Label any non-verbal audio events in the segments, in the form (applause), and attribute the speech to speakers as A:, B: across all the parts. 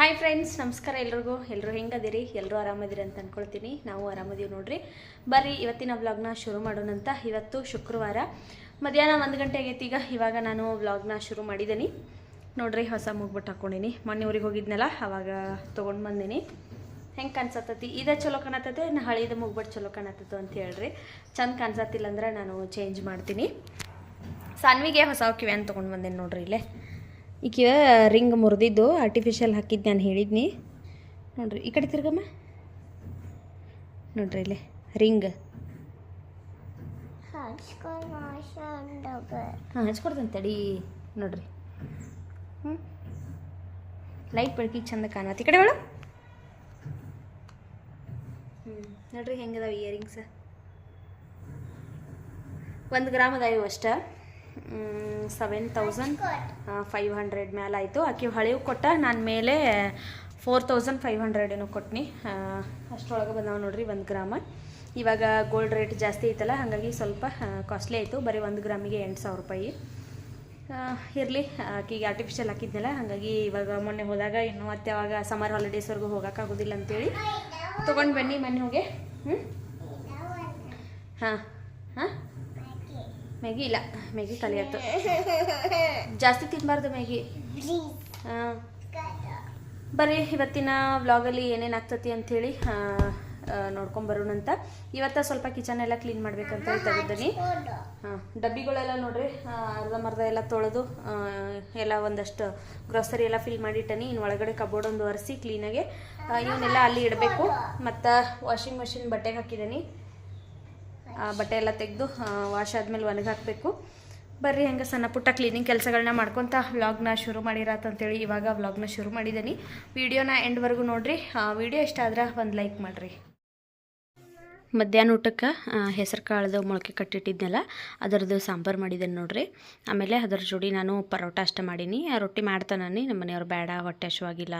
A: Hi friends ನಮಸ್ಕಾರ ಎಲ್ರಿಗೂ. ಎಲ್ಲರೂ ಹೆಂಗದಿರಿ? ಎಲ್ಲರೂ ಆರಾಮದಿರಿ ಅಂತ ಅಂದ್ಕೊಳ್ತೀನಿ ನಾವು ಆರಾಮದೀವಿ ನೋಡ್ರಿ. ಬರ್ರಿ, ಇವತ್ತಿನ ವ್ಲಾಗ್ನ ಶುರು ಮಾಡೋಣಂತ ಇವತ್ತು ಶುಕ್ರವಾರ. ಮಧ್ಯಾಹ್ನ ಒಂದು ಗಂಟೆ ಆಗೈತಿ ಈಗ. ಇವಾಗ ನಾನು ವ್ಲಾಗ್ನ ಶುರು ಮಾಡಿದ್ದೀನಿ ನೋಡ್ರಿ, ಹೊಸ ಮುಗ್ಬಿಟ್ಟು ಹಾಕ್ಕೊಂಡಿನಿ ಮೊನ್ನೆ ಊರಿಗೆ ಹೋಗಿದ್ನಲ್ಲ, ಅವಾಗ ತೊಗೊಂಡು ಬಂದೀನಿ. ಹೆಂಗೆ ಕಾಣಿಸತ್ತತಿ? ಇದೇ ಚಲೋ ಕಾಣತ್ತೈತೆ ನಾ ಹಳೀದು ಮುಗ್ಬಿಟ್ಟು ಚಲೋ ಕಾಣತ್ತತ್ತು ಅಂತ ಹೇಳ್ರಿ. ಚಂದ ಕಾಣಿಸತ್ತಿಲ್ಲ ಅಂದ್ರೆ ನಾನು ಚೇಂಜ್ ಮಾಡ್ತೀನಿ. ಸಾನ್ವಿಗೆ ಹೊಸ ಕಿವಿ ಅಂತ ತೊಗೊಂಡು ಬಂದೇನೆ ನೋಡ್ರಿ ಇಲ್ಲೇ. ಈಕಿವ ರಿಂಗ್ ಮುರಿದಿದ್ದು ಆರ್ಟಿಫಿಷಿಯಲ್ ಹಾಕಿದ್ದು ನಾನು ಹೇಳಿದ್ನಿ. ನೋಡ್ರಿ, ಈ ಕಡೆ ತಿರ್ಗಮ್ಮ. ನೋಡ್ರಿ ಇಲ್ಲಿ, ರಿಂಗ್. ಹಾಂ, ಹಚ್ಕೊಡ್ತೇನೆ ತಡಿ, ನೋಡ್ರಿ. ಹ್ಞೂ ಲೈಟ್ ಬೆಳಕಿಗೆ ಚಂದ ಕಾಣತ್ತೆ. ಈ ಕಡೆ ಒಳ ಹ್ಞೂ ನೋಡ್ರಿ ಹೆಂಗದಾವ ಇಯರಿಂಗ್ಸ್ ಒಂದು ಗ್ರಾಮ್ ಅಷ್ಟ. ಸೆವೆನ್ ತೌಸಂಡ್ ಫೈವ್ ಹಂಡ್ರೆಡ್ ಮೇಲೆ ಆಯಿತು. ಆಕೆ ಹಳೆವು ಕೊಟ್ಟ ನಾನು ಮೇಲೆ ಫೋರ್ ತೌಸಂಡ್ ಫೈವ್ ಹಂಡ್ರೆಡ್ ಏನೋ ಕೊಟ್ನಿ. ಅಷ್ಟರೊಳಗೆ ಬಂದಾವೆ ನೋಡ್ರಿ ಒಂದು ಗ್ರಾಮ. ಇವಾಗ ಗೋಲ್ಡ್ ರೇಟ್ ಜಾಸ್ತಿ ಐತಲ್ಲ ಹಾಗಾಗಿ ಸ್ವಲ್ಪ ಕಾಸ್ಟ್ಲಿ ಆಯಿತು. ಬರೀ ಒಂದು ಗ್ರಾಮಿಗೆ ಎಂಟು ಸಾವಿರ ರೂಪಾಯಿ ಇರಲಿ ಆಕೆಗೆ ಆರ್ಟಿಫಿಷಿಯಲ್ ಹಾಕಿದ್ನಲ್ಲ ಹಾಗಾಗಿ ಇವಾಗ ಮೊನ್ನೆ ಹೋದಾಗ ಇನ್ನು ಮತ್ತೆ ಅವಾಗ ಸಮರ್ ಹಾಲಿಡೇಸ್ವರೆಗೂ ಹೋಗೋಕ್ಕಾಗೋದಿಲ್ಲ ಅಂತೇಳಿ. ತೊಗೊಂಡು ಬನ್ನಿ ಮನೆ ಹೋಗಿ ಹ್ಞೂ ಹಾಂ. ಮ್ಯಾಗಿ ಇಲ್ಲ ಮ್ಯಾಗಿ ಕಲಿಯತ್ತು (laughs) ಜಾಸ್ತಿ ತಿನ್ನಬಾರ್ದು ಮ್ಯಾಗಿ. ಹಾಂ. ಬರ್ರಿ ಇವತ್ತಿನ ವ್ಲಾಗಲ್ಲಿ ಏನೇನು ಆಗ್ತತಿ ಅಂಥೇಳಿ ನೋಡ್ಕೊಂಬರೋಣಂತ ಇವತ್ತ ಸ್ವಲ್ಪ ಕಿಚನ್ ಎಲ್ಲ ಕ್ಲೀನ್ ಮಾಡ್ಬೇಕಂತ ತೆಗೆದೀನಿ ಹಾಂ ಡಬ್ಬಿಗಳೆಲ್ಲ ನೋಡ್ರಿ ಅರ್ಧಮರ್ಧ ಎಲ್ಲ ತೊಳೆದು ಎಲ್ಲ ಒಂದಷ್ಟು ಗ್ರೋಸರಿ ಎಲ್ಲ ಫಿಲ್ ಮಾಡಿಟ್ಟನಿ. ಇನ್ನು ಒಳಗಡೆ ಕಬೋರ್ಡ್ ಒಂದು ಒರೆಸಿ ಕ್ಲೀನಾಗೆ ಇವನ್ನೆಲ್ಲ ಅಲ್ಲಿ ಇಡಬೇಕು. ಮತ್ತು ವಾಷಿಂಗ್ ಮಷಿನ್ ಬಟ್ಟೆಗೆ ಹಾಕಿದ್ದೀನಿ ಬಟ್ಟೆ ಎಲ್ಲ ತೆಗೆದು ವಾಶ್ ಆದಮೇಲೆ ಒಣಗಿ ಹಾಕಬೇಕು. ಬರ್ರಿ ಹಂಗೆ ಸಣ್ಣ ಪುಟ್ಟ ಕ್ಲೀನಿಂಗ್ ಕೆಲಸಗಳನ್ನ ಮಾಡ್ಕೊತ ವ್ಲಾಗ್ನ ಶುರು ಮಾಡಿರತ್ತಂತೇಳಿ ಇವಾಗ ವ್ಲಾಗ್ನ ಶುರು ಮಾಡಿದ್ದೀನಿ ವಿಡಿಯೋನ ಎಂಡ್ವರೆಗೂ ನೋಡಿರಿ. ವಿಡಿಯೋ ಇಷ್ಟ ಆದ್ರೆ ಒಂದು ಲೈಕ್ ಮಾಡಿರಿ. ಮಧ್ಯಾಹ್ನ ಊಟಕ್ಕೆ ಹೆಸರು ಕಾಳ್ದು ಮೊಳಕೆ ಕಟ್ಟಿಟ್ಟಿದ್ನಲ್ಲ, ಅದರದ್ದು ಸಾಂಬಾರು ಮಾಡಿದ್ದೇನೆ ನೋಡ್ರಿ. ಆಮೇಲೆ ಅದರ ಜೋಡಿ ನಾನು ಪರೋಟ ಅಷ್ಟೇ ಮಾಡೀನಿ. ರೊಟ್ಟಿ ಮಾಡ್ತಾನಿ ನಮ್ಮ ಮನೆಯವ್ರು ಬೇಡ, ಹೊಟ್ಟೆ ಹಶುವಾಗಿಲ್ಲ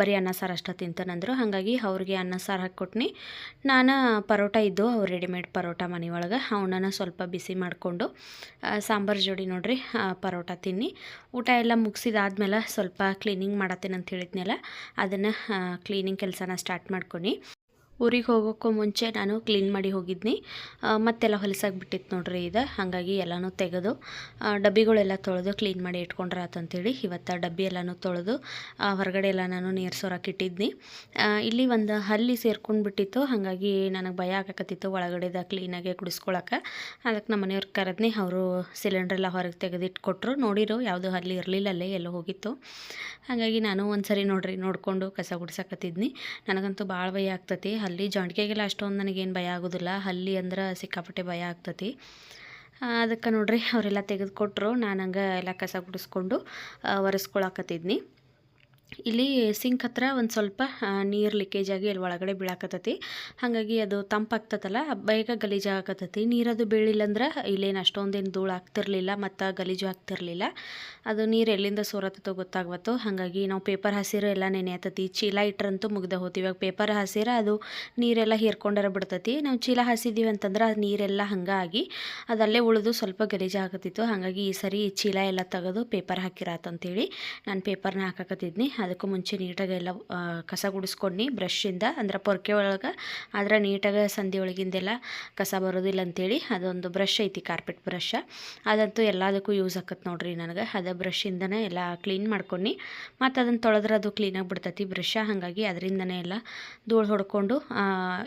A: ಬರೀ ಅನ್ನ ಸಾರು ಅಷ್ಟೇ ತಿಂತಾನಂದರು ಹಾಗಾಗಿ ಅವ್ರಿಗೆ ಅನ್ನ ಸಾರು ಹಾಕ್ಕೊಟ್ನಿ ನಾನು ಪರೋಟ ಇದ್ದು ಅವ್ರು ರೆಡಿಮೇಡ್ ಪರೋಟ ಮನೆಯೊಳಗೆ ಅವನನ್ನು ಸ್ವಲ್ಪ ಬಿಸಿ ಮಾಡಿಕೊಂಡು ಸಾಂಬಾರು ಜೋಡಿ ನೋಡ್ರಿ ಪರೋಟ ತಿನ್ನಿ. ಊಟ ಎಲ್ಲ ಮುಗಿಸಿದಾದ್ಮೇಲೆ ಸ್ವಲ್ಪ ಕ್ಲೀನಿಂಗ್ ಮಾಡತ್ತೇನೆ ಅಂತ ಹೇಳಿದ್ನಲ್ಲ, ಅದನ್ನು ಕ್ಲೀನಿಂಗ್ ಕೆಲಸನ ಸ್ಟಾರ್ಟ್ ಮಾಡ್ಕೊನಿ. ಊರಿಗೆ ಹೋಗೋಕ್ಕೂ ಮುಂಚೆ ನಾನು ಕ್ಲೀನ್ ಮಾಡಿ ಹೋಗಿದ್ನಿ. ಮತ್ತೆಲ್ಲ ಹೊಲಸಾಗ್ಬಿಟ್ಟಿತ್ತು ನೋಡ್ರಿ ಇದು ಹಾಗಾಗಿ ಎಲ್ಲನೂ ತೆಗೆದು ಡಬ್ಬಿಗಳೆಲ್ಲ ತೊಳೆದು ಕ್ಲೀನ್ ಮಾಡಿ ಇಟ್ಕೊಂಡ್ರಾತಂತೇಳಿ ಇವತ್ತು ಡಬ್ಬಿ ಎಲ್ಲನೂ ತೊಳೆದು ಹೊರಗಡೆ ಎಲ್ಲ ನಾನು ನೀರು ಸೋರಕ್ಕೆ ಇಟ್ಟಿದ್ನಿ. ಇಲ್ಲಿ ಒಂದು ಹಲ್ಲಿ ಸೇರ್ಕೊಂಡು ಬಿಟ್ಟಿತ್ತು ಹಾಗಾಗಿ ನನಗೆ ಭಯ ಆಗಕತ್ತಿತ್ತು ಒಳಗಡೆದ ಕ್ಲೀನಾಗೆ ಕುಡಿಸ್ಕೊಳಕ್ಕೆ ಅದಕ್ಕೆ ನಮ್ಮ ಮನೆಯವ್ರು ಕರೆದ್ನಿ, ಅವರು ಸಿಲಿಂಡ್ರೆಲ್ಲ ಹೊರಗೆ ತೆಗೆದಿಟ್ಕೊಟ್ರು ನೋಡಿರು ಯಾವುದು ಹಲ್ಲಿ ಇರಲಿಲ್ಲ, ಅಲ್ಲೇ ಎಲ್ಲೋ ಹೋಗಿತ್ತು. ಹಾಗಾಗಿ ನಾನು ಒಂದು ಸರಿ ನೋಡ್ರಿ, ನೋಡಿಕೊಂಡು ಕಸ ಗುಡ್ಸಕತ್ತಿದ್ನಿ. ನನಗಂತೂ ಭಾಳ ಭಯ ಆಗ್ತತಿ. ಹಲ್ಲಿ ಜಾಂಡ್ಕೆಗೆಲ್ಲ ಅಷ್ಟೊಂದು ನನಗೇನು ಭಯ ಆಗೋದಿಲ್ಲ. ಹಲ್ಲಿ ಅಂದ್ರೆ ಸಿಕ್ಕಾಪಟ್ಟೆ ಭಯ ಆಗ್ತತಿ. ಅದಕ್ಕೆ ನೋಡ್ರಿ, ಅವರೆಲ್ಲ ತೆಗೆದುಕೊಟ್ರು. ನಾನು ಹಂಗೆ ಎಲ್ಲ ಕಸ ಗುಡಿಸ್ಕೊಂಡು ಒರೆಸ್ಕೊಳಕತ್ತಿದ್ನಿ. ಇಲ್ಲಿ ಸಿಂಕ್ ಹತ್ರ ಒಂದು ಸ್ವಲ್ಪ ನೀರು ಲೀಕೇಜ್ ಆಗಿ ಅಲ್ಲಿ ಒಳಗಡೆ ಬೀಳಾಕತ್ತತಿ. ಹಾಗಾಗಿ ಅದು ತಂಪಾಗ್ತತಲ್ಲ ಬೇಗ ಗಲೀಜು ಆಗಕತ್ತತಿ. ನೀರದು ಬೀಳಿಲ್ಲ ಅಂದ್ರೆ ಇಲ್ಲೇನು ಅಷ್ಟೊಂದೇನು ಧೂಳು ಆಗ್ತಿರ್ಲಿಲ್ಲ ಮತ್ತು ಗಲೀಜು ಆಗ್ತಿರ್ಲಿಲ್ಲ. ಅದು ನೀರು ಎಲ್ಲಿಂದ ಸೋರತ್ತೋ ಗೊತ್ತಾಗ್ಬತ್ತು ಹಾಗಾಗಿ ನಾವು ಪೇಪರ್ ಹಸಿರು ಎಲ್ಲ ನೆನೆಯತತಿ. ಚೀಲ ಇಟ್ಟರಂತೂ ಮುಗ್ದೆ ಹೋತಿ. ಇವಾಗ ಪೇಪರ್ ಹಸಿರ, ಅದು ನೀರೆಲ್ಲ ಹೀರ್ಕೊಂಡರ ಬಿಡ್ತತಿ. ನಾವು ಚೀಲ ಹಸಿದೀವಿ ಅಂತಂದ್ರೆ ಅದು ನೀರೆಲ್ಲ ಹಂಗಾಗಿ ಅದಲ್ಲೇ ಉಳಿದು ಸ್ವಲ್ಪ ಗಲೀಜು ಆಗತ್ತಿತ್ತು ಹಾಗಾಗಿ ಈ ಸರಿ ಚೀಲ ಎಲ್ಲ ತೆಗೆದು ಪೇಪರ್ ಹಾಕಿರಾತಂತೇಳಿ ನಾನು ಪೇಪರ್ನ ಹಾಕಕತ್ತಿದ್ನಿ. ಅದಕ್ಕೂ ಮುಂಚೆ ನೀಟಾಗಿ ಎಲ್ಲ ಕಸ ಗುಡಿಸ್ಕೊಂಡು ಬ್ರಷಿಂದ ಅಂದ್ರೆ ಪೊರ್ಕೆ ಒಳಗೆ, ಆದ್ರೆ ನೀಟಾಗಿ ಸಂಧಿ ಒಳಗಿಂದೆಲ್ಲ ಕಸ ಬರೋದಿಲ್ಲ ಅಂತೇಳಿ ಅದೊಂದು ಬ್ರಷ್ ಐತಿ ಕಾರ್ಪೆಟ್ ಬ್ರಷ್. ಅದಂತೂ ಎಲ್ಲದಕ್ಕೂ ಯೂಸ್ ಆಕತ್ತೆ ನೋಡ್ರಿ ನನಗೆ. ಅದು ಬ್ರಷಿಂದನೇ ಎಲ್ಲ ಕ್ಲೀನ್ ಮಾಡ್ಕೊಂಡು, ಮತ್ತು ಅದನ್ನು ತೊಳೆದ್ರೆ ಅದು ಕ್ಲೀನಾಗಿ ಬಿಡ್ತೈತಿ ಬ್ರಷ. ಹಾಗಾಗಿ ಅದರಿಂದನೇ ಎಲ್ಲ ಧೂಳು ಹೊಡ್ಕೊಂಡು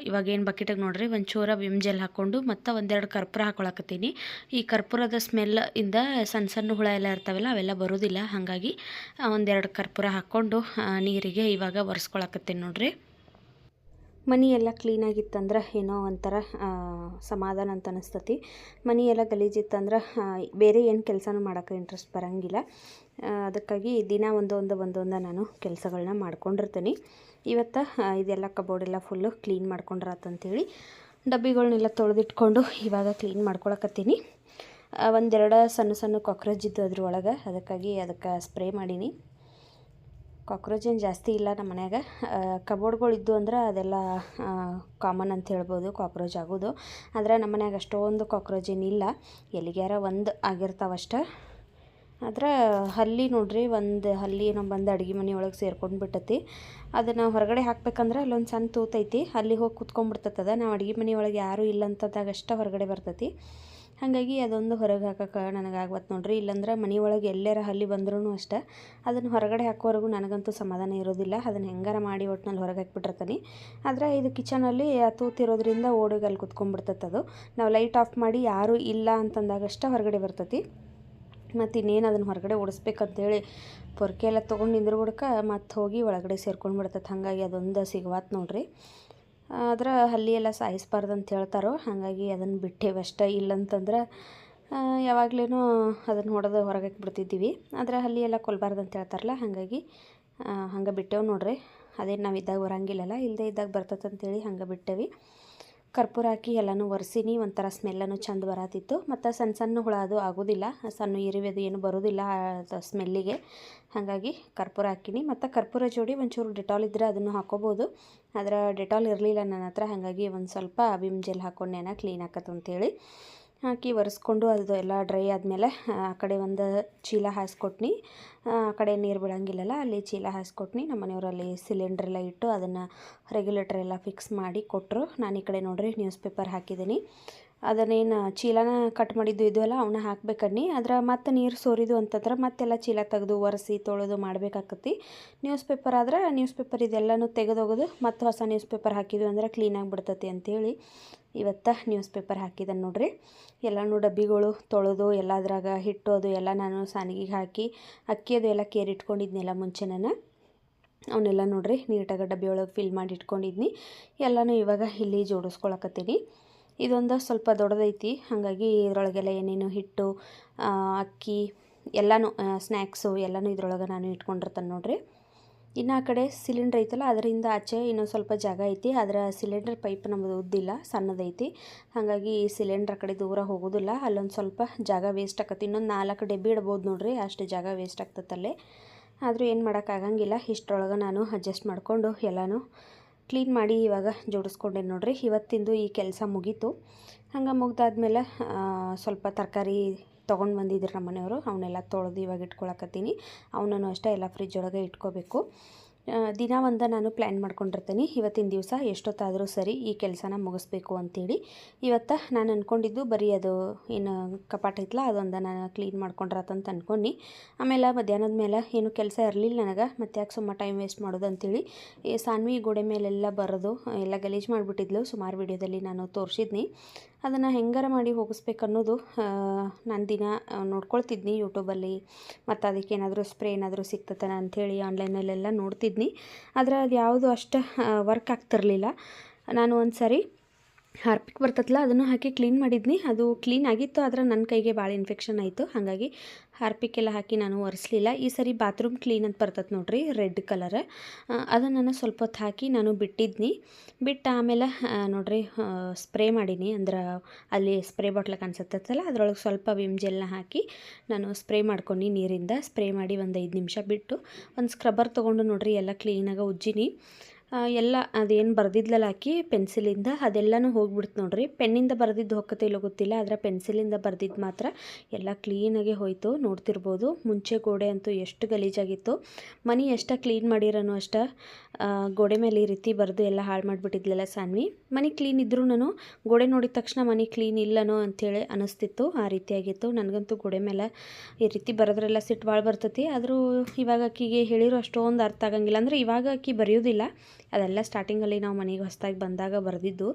A: ಇವಾಗೇನು ಬಕೆಟಿಗೆ ನೋಡ್ರಿ ಒಂಚೂರ ವಿಮ್ ಜೆಲ್ ಹಾಕ್ಕೊಂಡು ಮತ್ತು ಒಂದೆರಡು ಕರ್ಪೂರ ಹಾಕೊಳಕತ್ತೀನಿ. ಈ ಕರ್ಪೂರದ ಸ್ಮೆಲ್ ಇಂದ ಸಣ್ಣ ಸಣ್ಣ ಹುಳ ಎಲ್ಲ ಇರ್ತಾವಲ್ಲ, ಅವೆಲ್ಲ ಬರೋದಿಲ್ಲ. ಹಾಗಾಗಿ ಒಂದೆರಡು ಕರ್ಪೂರ ಹಾಕ್ಕೊಂಡು ಆ, ನೀರಿಗೆ ಇವಾಗ ಒರೆಸ್ಕೊಳಕತ್ತೀನಿ ನೋಡ್ರಿ. ಮನಿ ಎಲ್ಲ ಕ್ಲೀನಾಗಿತ್ತಂದ್ರೆ ಏನೋ ಒಂಥರ ಸಮಾಧಾನ ಅಂತ ಅನಿಸ್ತತಿ. ಮನಿ ಎಲ್ಲ ಗಲೀಜಿತ್ತಂದ್ರೆ ಬೇರೆ ಏನು ಕೆಲಸನೂ ಮಾಡೋಕ್ಕೆ ಇಂಟ್ರೆಸ್ಟ್ ಬರೋಂಗಿಲ್ಲ. ಅದಕ್ಕಾಗಿ ದಿನ ಒಂದೊಂದು ಒಂದೊಂದು ನಾನು ಕೆಲಸಗಳನ್ನ ಮಾಡ್ಕೊಂಡಿರ್ತೀನಿ. ಇವತ್ತು ಇದೆಲ್ಲ ಕಬೋರ್ಡ್ ಎಲ್ಲ ಫುಲ್ಲು ಕ್ಲೀನ್ ಮಾಡ್ಕೊಂಡ್ರತ್ತಂಥೇಳಿ ಡಬ್ಬಿಗಳನ್ನೆಲ್ಲ ತೊಳೆದಿಟ್ಕೊಂಡು ಇವಾಗ ಕ್ಲೀನ್ ಮಾಡ್ಕೊಳಕತ್ತೀನಿ. ಒಂದೆರಡು ಸಣ್ಣ ಸಣ್ಣ ಕಾಕ್ರೋಚ್ ಇದ್ದು ಅದ್ರೊಳಗೆ ಅದಕ್ಕಾಗಿ ಅದಕ್ಕೆ ಸ್ಪ್ರೇ ಮಾಡೀನಿ. ಕಾಕ್ರೋಚ್ ಏನು ಜಾಸ್ತಿ ಇಲ್ಲ ನಮ್ಮ ಮನ್ಯಾಗ. ಕಬೋರ್ಡ್ಗಳು ಇದ್ದು ಅಂದ್ರೆ ಅದೆಲ್ಲ ಕಾಮನ್ ಅಂತ ಹೇಳ್ಬೋದು ಕಾಕ್ರೋಚ್ ಆಗೋದು. ಆದರೆ ನಮ್ಮ ಮನ್ಯಾಗ ಅಷ್ಟೊಂದು ಕಾಕ್ರೋಚ್ ಏನಿಲ್ಲ ಎಲ್ಲಿಗ್ಯಾರ ಒಂದು ಆಗಿರ್ತಾವಷ್ಟೆ ಆದ್ರೆ ಹಲ್ಲಿ ನೋಡ್ರಿ, ಒಂದು ಹಲ್ಲಿ ನಮ್ಮ ಬಂದು ಅಡುಗೆ ಮನೆ ಒಳಗೆ ಸೇರ್ಕೊಂಡು ಬಿಟ್ಟತಿ. ಅದನ್ನು ಹೊರಗಡೆ ಹಾಕ್ಬೇಕಂದ್ರೆ ಅಲ್ಲೊಂದು ಸಣ್ಣ ತೂತೈತಿ ಅಲ್ಲಿಗೆ ಹೋಗಿ ಕುತ್ಕೊಂಡ್ಬಿಡ್ತದ ನಾವು ಅಡುಗೆ ಮನೆ ಒಳಗೆ ಯಾರೂ ಇಲ್ಲ ಅಂತಂದಾಗ ಅಷ್ಟೇ ಹೊರಗಡೆ ಬರ್ತೈತಿ. ಹಾಗಾಗಿ ಅದೊಂದು ಹೊರಗೆ ಹಾಕೋಕೆ ನನಗೆ ಆಗ್ವತ್ತು ನೋಡ್ರಿ. ಇಲ್ಲಾಂದ್ರೆ ಮನೆ ಒಳಗೆ ಎಲ್ಲಾರ ಹಲ್ಲಿ ಬಂದ್ರೂ ಅಷ್ಟೇ. ಅದನ್ನು ಹೊರಗಡೆ ಹಾಕೋವರೆಗೂ ನನಗಂತೂ ಸಮಾಧಾನ ಇರೋದಿಲ್ಲ. ಅದನ್ನು ಹೆಂಗಾರ ಮಾಡಿ ಒಟ್ಟಿನಲ್ಲಿ ಹೊರಗೆ ಹಾಕ್ಬಿಟ್ಟಿರ್ತೀನಿ. ಆದರೆ ಇದು ಕಿಚನಲ್ಲಿ ತೂತಿರೋದ್ರಿಂದ ಓಡಿಗೆ ಅಲ್ಲಿ ಕುತ್ಕೊಂಡ್ಬಿಡ್ತೈತೆ ಅದು. ನಾವು ಲೈಟ್ ಆಫ್ ಮಾಡಿ ಯಾರೂ ಇಲ್ಲ ಅಂತಂದಾಗಷ್ಟೇ ಹೊರಗಡೆ ಬರ್ತೈತಿ. ಮತ್ತು ಇನ್ನೇನು ಅದನ್ನು ಹೊರಗಡೆ ಓಡಿಸ್ಬೇಕಂತೇಳಿ ಪೊರ್ಕೆ ಎಲ್ಲ ತೊಗೊಂಡು ನಿಂದ್ರಗುಡ್ಕ ಮತ್ತು ಹೋಗಿ ಒಳಗಡೆ ಸೇರ್ಕೊಂಡು ಬಿಡ್ತೈತೆ ಹಾಗಾಗಿ ಅದೊಂದು ಸಿಗುವಾತ್ ನೋಡ್ರಿ. ಆದ್ರೆ ಹಲ್ಲಿ ಎಲ್ಲ ಸಾಯಿಸ್ಬಾರ್ದು ಅಂತ ಹೇಳ್ತಾರೋ, ಹಾಗಾಗಿ ಅದನ್ನು ಬಿಟ್ಟೇವೆ ಅಷ್ಟೇ. ಇಲ್ಲಂತಂದ್ರೆ ಯಾವಾಗ್ಲೂ ಅದನ್ನು ಹೊಡೆದು ಹೊರಗೆ ಬಿಡ್ತಿದ್ದೀವಿ ಆದರೆ ಹಲ್ಲಿ ಎಲ್ಲ ಕೊಲ್ಬಾರ್ದು ಅಂತ ಹೇಳ್ತಾರಲ್ಲ, ಹಾಗಾಗಿ ಹಂಗೆ ಬಿಟ್ಟೇವೆ ನೋಡ್ರಿ. ಅದೇನು ನಾವು ಇದ್ದಾಗ ಬರಂಗಿಲ್ಲಲ್ಲ ಇಲ್ಲದೆ ಇದ್ದಾಗ ಬರ್ತದಂತೇಳಿ ಹಂಗೆ ಬಿಟ್ಟೇವಿ. ಕರ್ಪೂರ ಹಾಕಿ ಎಲ್ಲನೂ ಒರೆಸಿನಿ, ಒಂಥರ ಸ್ಮೆಲ್ಲನು ಚಂದ ಬರತ್ತಿತ್ತು ಮತ್ತು ಸಣ್ಣ ಸಣ್ಣ ಹುಳ ಅದು ಆಗೋದಿಲ್ಲ, ಸಣ್ಣ ಇರುವೆ ಅದು ಏನು ಬರೋದಿಲ್ಲ ಸ್ಮೆಲ್ಲಿಗೆ ಹಾಗಾಗಿ ಕರ್ಪೂರ ಹಾಕಿನಿ. ಮತ್ತು ಕರ್ಪೂರ ಜೋಡಿ ಒಂಚೂರು ಡೆಟಾಲ್ ಇದ್ದರೆ ಅದನ್ನು ಹಾಕೋಬೋದು. ಆದರೆ ಡೆಟಾಲ್ ಇರಲಿಲ್ಲ ನನ್ನ ಹತ್ರ, ಹಾಗಾಗಿ ಒಂದು ಸ್ವಲ್ಪ ವಿಮ್ ಜೆಲ್ ನೆನ ಕ್ಲೀನ್ ಆಕತ್ತು ಅಂತೇಳಿ ಹಾಕಿ ಒರೆಸ್ಕೊಂಡು ಅದು ಎಲ್ಲ ಡ್ರೈ ಆದಮೇಲೆ, ಆ ಕಡೆ ಒಂದು ಚೀಲ ಹಾಸ್ಕೊಟ್ನಿ. ಆ ಕಡೆ ನೀರು ಬಿಡೋಂಗಿಲ್ಲಲ್ಲ, ಅಲ್ಲಿ ಚೀಲ ಹಾಸ್ಕೊಟ್ನಿ. ನಮ್ಮ ಮನೆಯವರಲ್ಲಿ ಸಿಲಿಂಡ್ರ್ ಎಲ್ಲ ಇಟ್ಟು ಅದನ್ನು ರೆಗ್ಯುಲೇಟರ್ ಎಲ್ಲ ಫಿಕ್ಸ್ ಮಾಡಿ ಕೊಟ್ಟರು ನಾನು ಈ ಕಡೆ ನೋಡ್ರಿ ನ್ಯೂಸ್ ಪೇಪರ್ ಹಾಕಿದ್ದೀನಿ. ಅದನ್ನೇನು ಚೀಲನ ಕಟ್ ಮಾಡಿದ್ದು ಇದೆಯಲ್ಲ ಅವನ್ನ ಹಾಕ್ಬೇಕನ್ನಿ ಅದ್ರ ಮತ್ತೆ ನೀರು ಸೋರಿದು ಅಂತಂದ್ರೆ ಮತ್ತೆಲ್ಲ ಚೀಲ ತೆಗೆದು ಒರೆಸಿ, ತೊಳೆದು ಮಾಡಬೇಕಾಕತಿ ನ್ಯೂಸ್ ಪೇಪರ್ ಆದ್ರೆ ನ್ಯೂಸ್ ಪೇಪರ್ ಇದೆಲ್ಲನೂ ತೆಗೆದೋಗೋದು, ಮತ್ತು ಹೊಸ ನ್ಯೂಸ್ ಪೇಪರ್ ಹಾಕಿದ್ವಿ ಅಂದ್ರೆ ಕ್ಲೀನಾಗಿ ಬಿಡ್ತತಿ ಅಂಥೇಳಿ ಇವತ್ತು ನ್ಯೂಸ್ ಪೇಪರ್ ಹಾಕಿದ್ದಾನೆ ನೋಡ್ರಿ. ಎಲ್ಲನೂ ಡಬ್ಬಿಗಳು ತೊಳೆದು, ಎಲ್ಲ ಅದ್ರಾಗ ಹಿಟ್ಟು ಅದು ಎಲ್ಲ ನಾನು ಸಾನಿಗೆಗೆ ಹಾಕಿ ಅಕ್ಕಿ ಅದು ಎಲ್ಲ ಕೇರಿಟ್ಕೊಂಡಿದ್ನೆಲ್ಲ ಮುಂಚೆ ನಾನು. ಅವನ್ನೆಲ್ಲ ನೋಡ್ರಿ ನೀಟಾಗಿ ಡಬ್ಬಿ ಒಳಗೆ ಫಿಲ್ ಮಾಡಿ ಇಟ್ಕೊಂಡಿದ್ನಿ. ಎಲ್ಲನೂ ಇವಾಗ ಇಲ್ಲಿ ಜೋಡಿಸ್ಕೊಳಕತ್ತೀನಿ. ಇದೊಂದು ಸ್ವಲ್ಪ ದೊಡ್ಡದೈತಿ. ಹಾಗಾಗಿ ಇದರೊಳಗೆಲ್ಲ ಏನೇನು ಹಿಟ್ಟು ಅಕ್ಕಿ ಎಲ್ಲನೂ ಸ್ನ್ಯಾಕ್ಸು ಎಲ್ಲನೂ ಇದ್ರೊಳಗೆ ನಾನು ಇಟ್ಕೊಂಡಿರ್ತೇನೆ ನೋಡ್ರಿ. ಇನ್ನು ಆ ಕಡೆ ಸಿಲಿಂಡ್ರ್ ಐತಲ್ಲ, ಅದರಿಂದ ಆಚೆ ಇನ್ನೊಂದು ಸ್ವಲ್ಪ ಜಾಗ ಐತಿ. ಅದರ ಸಿಲಿಂಡರ್ ಪೈಪ್ ನಮ್ಮದು ಉದ್ದಿಲ್ಲ, ಸಣ್ಣದೈತಿ. ಹಾಗಾಗಿ ಸಿಲಿಂಡ್ರ್ ಆ ಕಡೆ ದೂರ ಹೋಗೋದಿಲ್ಲ. ಅಲ್ಲೊಂದು ಸ್ವಲ್ಪ ಜಾಗ ವೇಸ್ಟ್ ಆಗತ್ತೆ ಇನ್ನೊಂದು ನಾಲ್ಕು ಡಬ್ಬಿ ಇಡ್ಬೋದು ನೋಡ್ರಿ, ಅಷ್ಟು ಜಾಗ ವೇಸ್ಟ್ ಆಗ್ತದಲ್ಲೇ ಆದರೂ ಏನು ಮಾಡೋಕ್ಕಾಗಂಗಿಲ್ಲ ಇಷ್ಟರೊಳಗೆ ನಾನು ಅಡ್ಜಸ್ಟ್ ಮಾಡಿಕೊಂಡು ಎಲ್ಲನೂ ಕ್ಲೀನ್ ಮಾಡಿ ಇವಾಗ ಜೋಡಿಸ್ಕೊಂಡೆ ನೋಡ್ರಿ. ಇವತ್ತಿಂದು ಈ ಕೆಲಸ ಮುಗೀತು. ಹಂಗೆ ಮುಗ್ದಾದ್ಮೇಲೆ ಸ್ವಲ್ಪ ತರಕಾರಿ ತೊಗೊಂಡು ಬಂದಿದ್ರು ನಮ್ಮ ಮನೆಯವರು ಅವನ್ನೆಲ್ಲ ತೊಳೆದು ಇವಾಗ ಇಟ್ಕೊಳಕತ್ತೀನಿ. ಅವನನ್ನು ಅಷ್ಟೇ ಎಲ್ಲ ಫ್ರಿಜ್ ಒಳಗೆ ಇಟ್ಕೋಬೇಕು. ದಿನ ಒಂದು ನಾನು ಪ್ಲ್ಯಾನ್ ಮಾಡ್ಕೊಂಡಿರ್ತೀನಿ. ಇವತ್ತಿನ ದಿವಸ ಎಷ್ಟೊತ್ತಾದರೂ ಸರಿ ಈ ಕೆಲಸನ ಮುಗಿಸ್ಬೇಕು ಅಂತೇಳಿ. ಇವತ್ತು ನಾನು ಅಂದ್ಕೊಂಡಿದ್ದು ಬರೀ ಅದು ಏನು ಕಪಾಟ ಐತಲ್ಲ ಅದೊಂದು ನಾನು ಕ್ಲೀನ್ ಮಾಡ್ಕೊಂಡ್ರತಂತ ಅಂದ್ಕೊಂಡು ಆಮೇಲೆ ಮಧ್ಯಾಹ್ನದ ಮೇಲೆ ಏನು ಕೆಲಸ ಇರಲಿಲ್ಲ ನನಗೆ, ಮತ್ತೆ ಯಾಕೆ ಸುಮ್ಮ ಟೈಮ್ ವೇಸ್ಟ್ ಮಾಡೋದು ಅಂತೇಳಿ. ಈ ಸಾನ್ವಿ ಗೋಡೆ ಮೇಲೆಲ್ಲ ಬರೋದು, ಎಲ್ಲ ಗಲೀಜು ಮಾಡಿಬಿಟ್ಟಿದ್ಲು. ಸುಮಾರು ವಿಡಿಯೋದಲ್ಲಿ ನಾನು ತೋರಿಸಿದ್ನಿ. ಅದನ್ನು ಹೆಂಗಾರ ಮಾಡಿ ಹೋಗಿಸ್ಬೇಕು ಅನ್ನೋದು ನಾನು ದಿನ ನೋಡ್ಕೊಳ್ತಿದ್ನಿ ಯೂಟ್ಯೂಬಲ್ಲಿ ಮತ್ತು ಅದಕ್ಕೆ ಏನಾದರೂ ಸ್ಪ್ರೇ ಏನಾದರೂ ಸಿಗ್ತತನ ಅಂಥೇಳಿ ಆನ್ಲೈನಲ್ಲೆಲ್ಲ ನೋಡ್ತಿದ್ನಿ. ಆದರೆ ಅದು ಯಾವುದು ಅಷ್ಟು ವರ್ಕ್ ಆಗ್ತಿರಲಿಲ್ಲ. ನಾನು ಒಂದು ಸಾರಿ ಹಾರ್ಪಿಕ್ ಬರ್ತದಲ್ಲ ಅದನ್ನು ಹಾಕಿ ಕ್ಲೀನ್ ಮಾಡಿದ್ನಿ. ಅದು ಕ್ಲೀನ್ ಆಗಿತ್ತು, ಆದರೆ ನನ್ನ ಕೈಗೆ ಭಾಳ ಇನ್ಫೆಕ್ಷನ್ ಆಯಿತು. ಹಾಗಾಗಿ ಹಾರ್ಪಿಕ್ ಎಲ್ಲ ಹಾಕಿ ನಾನು ಒರೆಸ್ಲಿಲ್ಲ. ಈ ಸರಿ ಬಾತ್ರೂಮ್ ಕ್ಲೀನ್ ಅಂತ ಬರ್ತದೆ ನೋಡ್ರಿ ರೆಡ್ ಕಲರ್ ಅದನ್ನು ನಾನು ಸ್ವಲ್ಪ ಹೊತ್ತು ಹಾಕಿ ನಾನು ಬಿಟ್ಟಿದ್ನಿ. ಬಿಟ್ಟು ಆಮೇಲೆ ನೋಡ್ರಿ ಸ್ಪ್ರೇ ಮಾಡೀನಿ. ಅಂದ್ರೆ ಅಲ್ಲಿ ಸ್ಪ್ರೇ ಬಾಟ್ಲ ಕಾಣಿಸತ್ತಲ್ಲ ಅದರೊಳಗೆ ಸ್ವಲ್ಪ ವಿಮ್ ಜೆಲ್ನ ಹಾಕಿ ನಾನು ಸ್ಪ್ರೇ ಮಾಡ್ಕೊಂಡು ನೀರಿಂದ. ಸ್ಪ್ರೇ ಮಾಡಿ ಒಂದು ಐದು ನಿಮಿಷ ಬಿಟ್ಟು ಒಂದು ಸ್ಕ್ರಬ್ಬರ್ ತೊಗೊಂಡು ನೋಡ್ರಿ, ಎಲ್ಲ ಕ್ಲೀನಾಗಿ ಉಜ್ಜಿನಿ. ಎಲ್ಲ ಅದೇನು ಬರ್ದಿದ್ಲಲ್ಲ ಆಕಿ ಪೆನ್ಸಿಲಿಂದ ಅದೆಲ್ಲನೂ ಹೋಗ್ಬಿಡ್ತು ನೋಡ್ರಿ. ಪೆನ್ನಿಂದ ಬರೆದಿದ್ದು ಹೊಕ್ಕತೆ ಇಲ್ಲೋ ಗೊತ್ತಿಲ್ಲ, ಆದರೆ ಪೆನ್ಸಿಲಿಂದ ಬರೆದಿದ್ದು ಮಾತ್ರ ಎಲ್ಲ ಕ್ಲೀನಾಗೆ ಹೋಯಿತು, ನೋಡ್ತಿರ್ಬೋದು. ಮುಂಚೆ ಗೋಡೆ ಅಂತೂ ಎಷ್ಟು ಗಲೀಜಾಗಿತ್ತು. ಮನೆ ಎಷ್ಟು ಕ್ಲೀನ್ ಮಾಡಿರೋನು ಅಷ್ಟ ಗೋಡೆ ಮೇಲೆ ಈ ರೀತಿ ಬರೆದು ಎಲ್ಲ ಹಾಳು ಮಾಡಿಬಿಟ್ಟಿದ್ಲಲ್ಲ ಸಾನ್ವಿ. ಮನೆ ಕ್ಲೀನ್ ಇದ್ದರೂ ನಾನು ಗೋಡೆ ನೋಡಿದ ತಕ್ಷಣ ಮನೆ ಕ್ಲೀನ್ ಇಲ್ಲನೋ ಅಂಥೇಳಿ ಅನಿಸ್ತಿತ್ತು, ಆ ರೀತಿಯಾಗಿತ್ತು ನನಗಂತೂ ಗೋಡೆ ಮೇಲೆ ಈ ರೀತಿ ಬರೋದ್ರೆಲ್ಲ ಸಿಟ್ಟು ಭಾಳ ಬರ್ತತಿ. ಆದರೂ ಇವಾಗ ಅಕ್ಕಿಗೆ ಹೇಳಿರೋ ಅಷ್ಟೊಂದು ಅರ್ಥ ಆಗಂಗಿಲ್ಲ. ಅಂದರೆ ಇವಾಗ ಅಕ್ಕಿ ಬರೆಯೋದಿಲ್ಲ. ಅದೆಲ್ಲ ಸ್ಟಾರ್ಟಿಂಗಲ್ಲಿ ನಾವು ಮನೆಗೆ ಹೊಸ್ದಾಗಿ ಬಂದಾಗ ಬರೆದಿದ್ದು.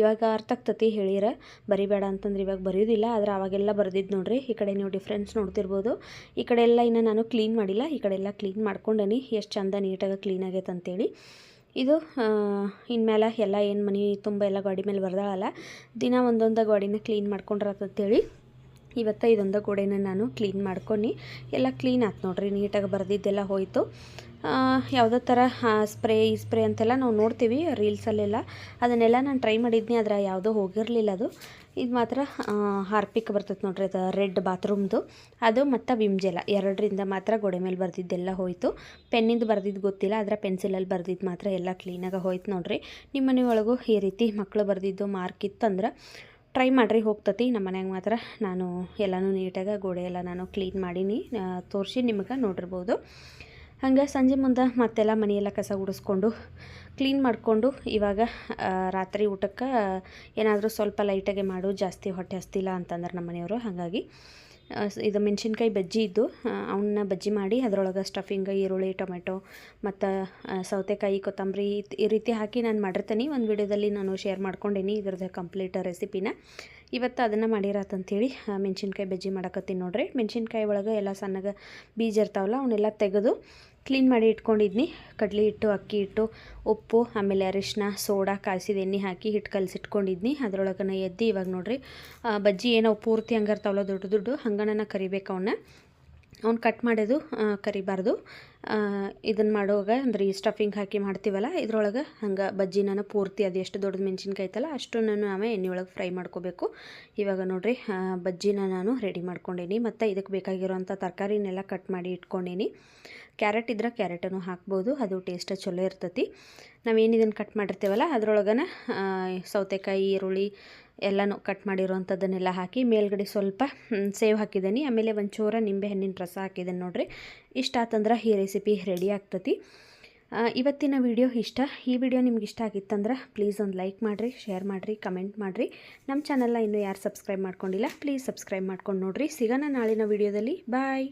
A: ಇವಾಗ ಅರ್ಥ ಆಗ್ತತಿ ಹೇಳಿರ. ಬರಿಬೇಡ ಅಂತಂದ್ರೆ ಇವಾಗ ಬರೆಯೋದಿಲ್ಲ, ಆದರೆ ಅವಾಗೆಲ್ಲ ಬರೆದಿದ್ದು ನೋಡ್ರಿ. ಈ ಕಡೆ ನೀವು ಡಿಫ್ರೆನ್ಸ್ ನೋಡ್ತಿರ್ಬೋದು. ಈ ಕಡೆ ಎಲ್ಲ ಇನ್ನು ನಾನು ಕ್ಲೀನ್ ಮಾಡಿಲ್ಲ. ಈ ಕಡೆ ಎಲ್ಲ ಕ್ಲೀನ್ ಮಾಡ್ಕೊಂಡೇನಿ. ಎಷ್ಟು ಚಂದ ನೀಟಾಗಿ ಕ್ಲೀನ್ ಆಗೈತೆ ಅಂತೇಳಿ. ಇದು ಇನ್ಮೇಲೆ ಎಲ್ಲ ಏನು ಮನೆ ತುಂಬ ಎಲ್ಲ ಗಾಡಿ ಮೇಲೆ ಬರ್ದಾಳಲ್ಲ. ದಿನ ಒಂದೊಂದು ಗಾಡಿನ ಕ್ಲೀನ್ ಮಾಡ್ಕೊಂಡ್ರತ್ತಂತೇಳಿ ಇವತ್ತು ಇದೊಂದು ಗೋಡೆನ ನಾನು ಕ್ಲೀನ್ ಮಾಡ್ಕೊಂಡು. ಎಲ್ಲ ಕ್ಲೀನ್ ಆಯ್ತು ನೋಡಿರಿ. ನೀಟಾಗಿ ಬರೆದಿದ್ದೆಲ್ಲ ಹೋಯಿತು. ಯಾವುದೋ ಥರ ಸ್ಪ್ರೇ, ಈ ಸ್ಪ್ರೇ ಅಂತೆಲ್ಲ ನಾವು ನೋಡ್ತೀವಿ ರೀಲ್ಸಲ್ಲೆಲ್ಲ. ಅದನ್ನೆಲ್ಲ ನಾನು ಟ್ರೈ ಮಾಡಿದ್ನಿ ಅದರ ಯಾವುದೋ ಹೋಗಿರಲಿಲ್ಲ ಅದು. ಇದು ಮಾತ್ರ ಹಾರ್ಪಿಕ್ ಬರ್ತೈತೆ ನೋಡ್ರಿ, ಅದು ರೆಡ್ ಬಾತ್ರೂಮ್ದು. ಅದು ಮತ್ತು ವಿಮ್ ಜೆಲ. ಎರಡರಿಂದ ಮಾತ್ರ ಗೋಡೆ ಮೇಲೆ ಬರ್ದಿದ್ದೆಲ್ಲ ಹೋಯಿತು. ಪೆನ್ನಿಂದ ಬರ್ದಿದ್ದು ಗೊತ್ತಿಲ್ಲ, ಆದರೆ ಪೆನ್ಸಿಲಲ್ಲಿ ಬರ್ದಿದ್ದು ಮಾತ್ರ ಎಲ್ಲ ಕ್ಲೀನಾಗಿ ಹೋಯ್ತು ನೋಡ್ರಿ. ನಿಮ್ಮ ಮನೆಯೊಳಗೂ ಈ ರೀತಿ ಮಕ್ಕಳು ಬರೆದಿದ್ದು ಮಾರ್ಕ್ ಇತ್ತಂದ್ರೆ ಟ್ರೈ ಮಾಡಿರಿ, ಹೋಗ್ತತಿ. ನಮ್ಮ ಮನ್ಯಾಗ ಮಾತ್ರ ನಾನು ಎಲ್ಲನೂ ನೀಟಾಗಿ ಗೋಡೆ ಎಲ್ಲ ನಾನು ಕ್ಲೀನ್ ಮಾಡೀನಿ. ತೋರಿಸಿ ನಿಮಗೆ ನೋಡಿರ್ಬೋದು. ಹಂಗೆ ಸಂಜೆ ಮುಂದೆ ಮತ್ತೆಲ್ಲ ಮನೆಯೆಲ್ಲ ಕಸ ಗುಡಿಸ್ಕೊಂಡು ಕ್ಲೀನ್ ಮಾಡಿಕೊಂಡು ಇವಾಗ ರಾತ್ರಿ ಊಟಕ್ಕೆ ಏನಾದರೂ ಸ್ವಲ್ಪ ಲೈಟಾಗೆ ಮಾಡು, ಜಾಸ್ತಿ ಹೊಟ್ಟೆ ಹಸ್ತಿಲ್ಲ ಅಂತಂದ್ರೆ ನಮ್ಮ ಮನೆಯವರು ಹಾಗಾಗಿ ಇದು ಮೆಣಸಿನ್ಕಾಯಿ ಬಜ್ಜಿ ಇದ್ದು ಅವನ್ನ ಬಜ್ಜಿ ಮಾಡಿ ಅದರೊಳಗೆ ಸ್ಟಫಿಂಗ್ ಈರುಳ್ಳಿ, ಟೊಮೆಟೊ ಮತ್ತು ಸೌತೆಕಾಯಿ, ಕೊತ್ತಂಬರಿ ಈ ರೀತಿ ಹಾಕಿ ನಾನು ಮಾಡಿರ್ತೀನಿ. ಒಂದು ವಿಡಿಯೋದಲ್ಲಿ ನಾನು ಶೇರ್ ಮಾಡ್ಕೊಂಡೀನಿ ಇದ್ರದ್ದು ಕಂಪ್ಲೀಟ್ ರೆಸಿಪಿನ ಇವತ್ತು ಅದನ್ನು ಮಾಡಿರತ್ತಂಥೇಳಿ ಮೆಣಸಿನ್ಕಾಯಿ ಬಜ್ಜಿ ಮಾಡಕತ್ತೀನಿ ನೋಡ್ರಿ. ಮೆಣಸಿನ್ಕಾಯಿ ಒಳಗೆ ಎಲ್ಲ ಸಣ್ಣಗೆ ಬೀಜ ಇರ್ತಾವಲ್ಲ, ಅವನ್ನೆಲ್ಲ ತೆಗೆದು ಕ್ಲೀನ್ ಮಾಡಿ ಇಟ್ಕೊಂಡಿದ್ನಿ. ಕಡಲೆ ಹಿಟ್ಟು, ಅಕ್ಕಿ ಹಿಟ್ಟು, ಉಪ್ಪು, ಆಮೇಲೆ ಅರಿಶಿನ ಸೋಡಾ, ಕಾಯಿಸಿದ ಎಣ್ಣೆ ಹಾಕಿ ಹಿಟ್ಟು ಕಲಸಿಟ್ಕೊಂಡಿದ್ನಿ. ಅದರೊಳಗನ ಎದ್ದು ಇವಾಗ ನೋಡಿರಿ ಬಜ್ಜಿ ಏನೋ ಪೂರ್ತಿ ಹಂಗಾರ್ತಾವಲ್ಲ ದೊಡ್ಡ ದೊಡ್ಡ ಹಂಗನ ಕರಿಬೇಕು ಅವನ್ನ ಅವ್ನು ಕಟ್ ಮಾಡೋದು ಕರಿಬಾರ್ದು. ಇದನ್ನು ಮಾಡುವಾಗ ಅಂದರೆ ಈ ಸ್ಟಫಿಂಗ್ ಹಾಕಿ ಮಾಡ್ತೀವಲ್ಲ, ಇದ್ರೊಳಗೆ ಹಂಗೆ ಬಜ್ಜಿನ ಪೂರ್ತಿ ಅದು ಎಷ್ಟು ದೊಡ್ಡದು ಮೆಣಸಿನ್ಕಾಯಿ ಐತಲ್ಲ ಅಷ್ಟು ನಾನು ಎಣ್ಣೆ ಒಳಗೆ ಫ್ರೈ ಮಾಡ್ಕೋಬೇಕು. ಇವಾಗ ನೋಡಿರಿ ಬಜ್ಜಿನ ನಾನು ರೆಡಿ ಮಾಡ್ಕೊಂಡೇನಿ. ಮತ್ತು ಇದಕ್ಕೆ ಬೇಕಾಗಿರೋಂಥ ತರಕಾರಿನೆಲ್ಲ ಕಟ್ ಮಾಡಿ ಇಟ್ಕೊಂಡೀನಿ. ಕ್ಯಾರೆಟ್ ಇದ್ರೆ ಕ್ಯಾರೆಟನ್ನು ಹಾಕ್ಬೋದು, ಅದು ಟೇಸ್ಟ್ ಚಲೋ ಇರ್ತೈತಿ. ನಾವೇನು ಇದನ್ನು ಕಟ್ ಮಾಡಿರ್ತೀವಲ್ಲ, ಅದರೊಳಗನ ಸೌತೆಕಾಯಿ, ಈರುಳ್ಳಿ ಎಲ್ಲನೂ ಕಟ್ ಮಾಡಿರೋವಂಥದ್ದನ್ನೆಲ್ಲ ಹಾಕಿ ಮೇಲ್ಗಡೆ ಸ್ವಲ್ಪ ಸೇವ್ ಹಾಕಿದ್ದೀನಿ ಆಮೇಲೆ ಒಂಚೂರ ನಿಂಬೆ ಹಣ್ಣಿನ ರಸ ಹಾಕಿದ್ದೀನಿ ನೋಡಿರಿ. ಇಷ್ಟ ಆತಂದ್ರೆ ಈ ರೆಸಿಪಿ ರೆಡಿ ಆಗ್ತತಿ. ಇವತ್ತಿನ ವಿಡಿಯೋ ಇಷ್ಟ. ಈ ವಿಡಿಯೋ ನಿಮ್ಗೆ ಇಷ್ಟ ಆಗಿತ್ತಂದ್ರೆ ಪ್ಲೀಸ್ ಒಂದು ಲೈಕ್ ಮಾಡಿರಿ ಶೇರ್ ಮಾಡಿರಿ ಕಮೆಂಟ್ ಮಾಡಿರಿ. ನಮ್ಮ ಚಾನಲ್ನ ಇನ್ನೂ ಯಾರು ಸಬ್ಸ್ಕ್ರೈಬ್ ಮಾಡ್ಕೊಂಡಿಲ್ಲ ಪ್ಲೀಸ್ ಸಬ್ಸ್ಕ್ರೈಬ್ ಮಾಡ್ಕೊಂಡು ನೋಡಿರಿ. ಸಿಗೋಣ ನಾಳಿನ ವಿಡಿಯೋದಲ್ಲಿ ಬಾಯ್